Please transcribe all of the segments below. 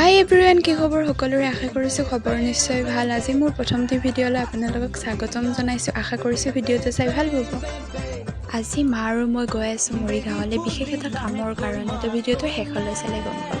হাই everyone কি খবৰ? সকলোৰে আশা কৰিছোঁ খবৰ নিশ্চয় ভাল। আজি মোৰ প্ৰথমটি ভিডিঅ'লৈ আপোনালোকক স্বাগতম জনাইছোঁ। আশা কৰিছোঁ ভিডিঅ'টো চাই ভাল পাব। আজি মা আৰু মই গৈ আছোঁ মৰিগাঁৱলৈ। বিশেষ এটা কামৰ কাৰণে ভিডিঅ'টো শেষলৈ চালে গম পাব।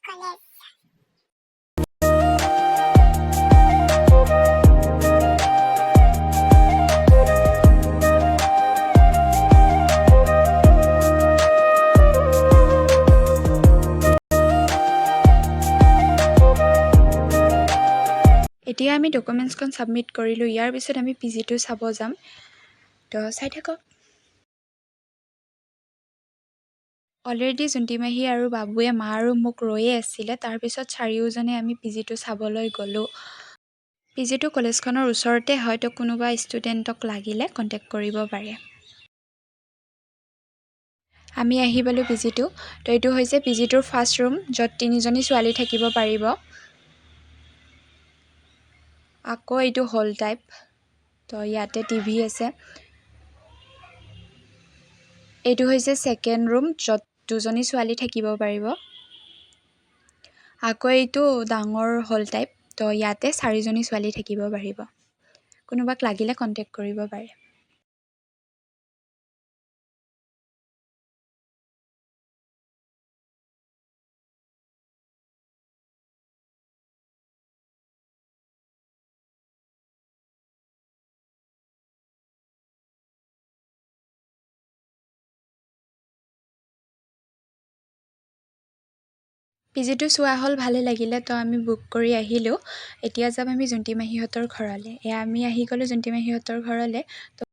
এতিয়া আমি ডকুমেণ্টছখন ছাবমিট কৰিলোঁ ইয়াৰ পিছত আমি পি জিটো চাব যাম। তো চাই থাকক। অলৰেডি জোণ্টিমাহী আৰু বাবুৱে মা আৰু মোক ৰৈয়ে আছিলে তাৰপিছত চাৰিওজনে আমি পি জিটো চাবলৈ গ'লোঁ। পি জিটো কলেজখনৰ ওচৰতে হয় তো কোনোবা ষ্টুডেণ্টক লাগিলে কণ্টেক্ট কৰিব পাৰে। আমি আহি পালোঁ পি জিটো তো এইটো হৈছে পি জিটোৰ ফাৰ্ষ্ট ৰুম য'ত তিনিজনী ছোৱালী থাকিব পাৰিব। আকৌ এইটো হল টাইপ। তো ইয়াতে টিভি আছে। এইটো হৈছে ছেকেণ্ড ৰুম য'ত দুজনী ছোৱালী থাকিব পাৰিব। আকৌ এইটো ডাঙৰ হল টাইপ তো ইয়াতে চাৰিজনী ছোৱালী থাকিব পাৰিব। কোনোবাক লাগিলে কণ্টেক্ট কৰিব পাৰে। পি জিটো চোৱা হ'ল ভালে লাগিলে তো আমি বুক কৰি আহিলোঁ। এতিয়া যাম আমি জোণ্টি মাহীহঁতৰ ঘৰলৈ। এয়া আমি আহি গ'লোঁ জোণ্টি মাহীহঁতৰ ঘৰলৈ তো